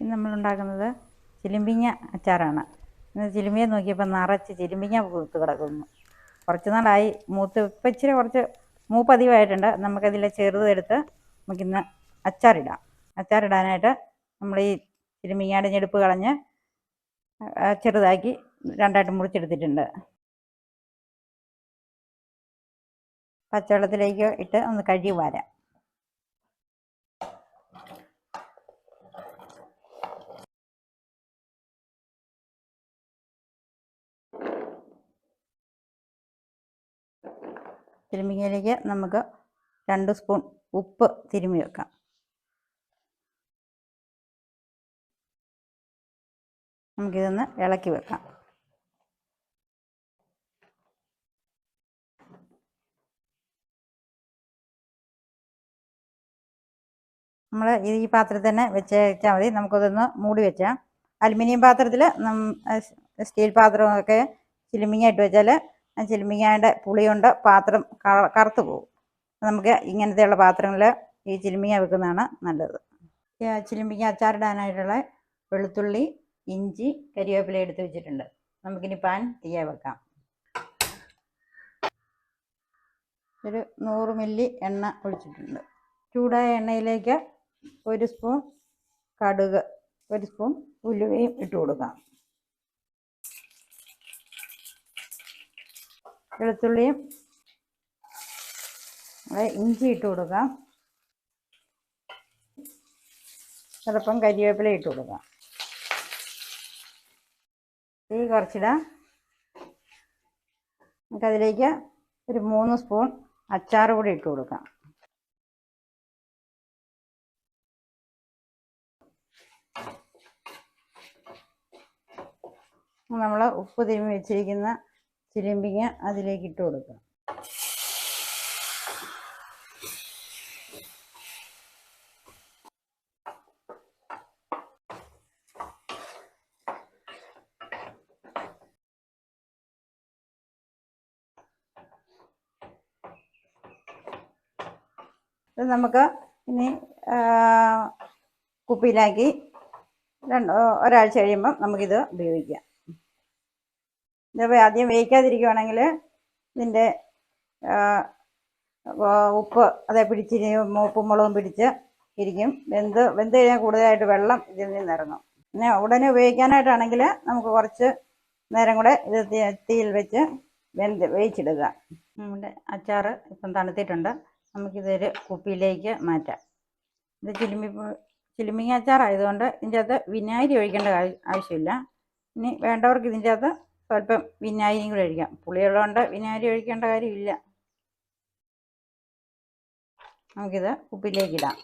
ഇന്ന് നമ്മളുണ്ടാക്കുന്നത് ചിലിമ്പിങ്ങ അച്ചാറാണ്. ഇന്ന് ചിലിമ്പിയെ നോക്കിയപ്പോൾ നിറച്ച് ചിലിമ്പിങ്ങ പൂത്ത് കിടക്കുന്നു. കുറച്ച് നാളായി മൂത്ത് ഇപ്പം ഇച്ചിരി കുറച്ച് മൂപ്പതിവായിട്ടുണ്ട് നമുക്കതിൽ ചെറുതെടുത്ത് നമുക്കിന്ന് അച്ചാറിടാം. അച്ചാറിടാനായിട്ട് നമ്മൾ ഈ ചിലിമ്പിങ്ങയുടെ ഞെടുപ്പ് കളഞ്ഞ് ചെറുതാക്കി രണ്ടായിട്ട് മുറിച്ചെടുത്തിട്ടുണ്ട്. പച്ചവെള്ളത്തിലേക്ക് ഇട്ട് ഒന്ന് കഴുകി വാരാം. തിരുമ്മിങ്ങയിലേക്ക് നമുക്ക് രണ്ട് സ്പൂൺ ഉപ്പ് തിരുമ്മി വെക്കാം. നമുക്കിതൊന്ന് ഇളക്കി വെക്കാം. നമ്മൾ ഈ പാത്രത്തിൽ തന്നെ വെച്ച് വെച്ചാൽ മതി. നമുക്കതൊന്ന് മൂടി വെച്ചാൽ അലുമിനിയം പാത്രത്തിൽ സ്റ്റീൽ പാത്രമൊക്കെ ചിലുമിങ്ങായിട്ട് വെച്ചാൽ ചിലുമിങ്ങയുടെ പുളി കൊണ്ട് പാത്രം കറുത്തു പോകും. നമുക്ക് ഇങ്ങനത്തെയുള്ള പാത്രങ്ങളിൽ ഈ ചിലുമിങ്ങ വെക്കുന്നതാണ് നല്ലത്. ചിലുമിങ്ങ അച്ചാറിടാനായിട്ടുള്ള വെളുത്തുള്ളി ഇഞ്ചി കരിവേപ്പില എടുത്ത് വെച്ചിട്ടുണ്ട്. നമുക്കിനി പാൻ തീയ വെക്കാം. ഒരു നൂറ് മില്ലി എണ്ണ ഒഴിച്ചിട്ടുണ്ട്. ചൂടായ എണ്ണയിലേക്ക് ഒരു സ്പൂൺ കടുക് ഒരു സ്പൂൺ ഉലുവയും ഇട്ട് കൊടുക്കാം. വെളുത്തുള്ളിയും ഇഞ്ചി ഇട്ട് കൊടുക്കാം. ചിലപ്പം കരിവേപ്പില ഇട്ട് കൊടുക്കാം. തീ കുറച്ചിടാം. നമുക്കതിലേക്ക് ഒരു മൂന്ന് സ്പൂൺ അച്ചാർ കൂടി ഇട്ട് കൊടുക്കാം. നമ്മൾ ഉപ്പ് തിരുമ്മി വെച്ചിരിക്കുന്ന ചിലിമ്പിങ്ങ അതിലേക്ക് ഇട്ട് കൊടുക്കുക. ഇത് നമുക്ക് ഇനി കുപ്പിയിലാക്കി രണ്ട് ഒരാഴ്ച കഴിയുമ്പം നമുക്കിത് ഉപയോഗിക്കാം. ഇതിപ്പോൾ ആദ്യം വേവിക്കാതിരിക്കുവാണെങ്കിൽ ഇതിന്റെ ഉപ്പ് അതേ പിടിച്ച് ഉപ്പും മുളകും പിടിച്ച് ഇരിക്കും. വെന്ത് വെന്ത് കഴിഞ്ഞാൽ കൂടുതലായിട്ട് വെള്ളം ഇതിൽ നിന്ന് ഇറങ്ങും. പിന്നെ ഉടനെ ഉപയോഗിക്കാനായിട്ടാണെങ്കിൽ നമുക്ക് കുറച്ച് നേരം കൂടെ ഇത് തീയിൽ വെച്ച് വെന്ത് വേവിച്ചിടുക. നമ്മുടെ അച്ചാറ് ഇപ്പം തണുത്തിട്ടുണ്ട്. നമുക്കിതൊരു കുപ്പിയിലേക്ക് മാറ്റാം. ഇത് ചിലുമ്പി ചിലുമ്പിങ്ങ അച്ചാറായതുകൊണ്ട് ഇതിന്റെ അകത്ത് വിനാഗിരി ഒഴിക്കേണ്ട ആവശ്യമില്ല. ഇനി വേണ്ടവർക്ക് ഇതിന്റെ അകത്ത് സ്വല്പം വിനാഗിരിയും കൂടെ ഒഴിക്കാം. പുളിയുള്ളതുകൊണ്ട് വിനാഗിരി ഒഴിക്കേണ്ട കാര്യമില്ല. നമുക്കിത് ഉപ്പിലേക്കിടാം.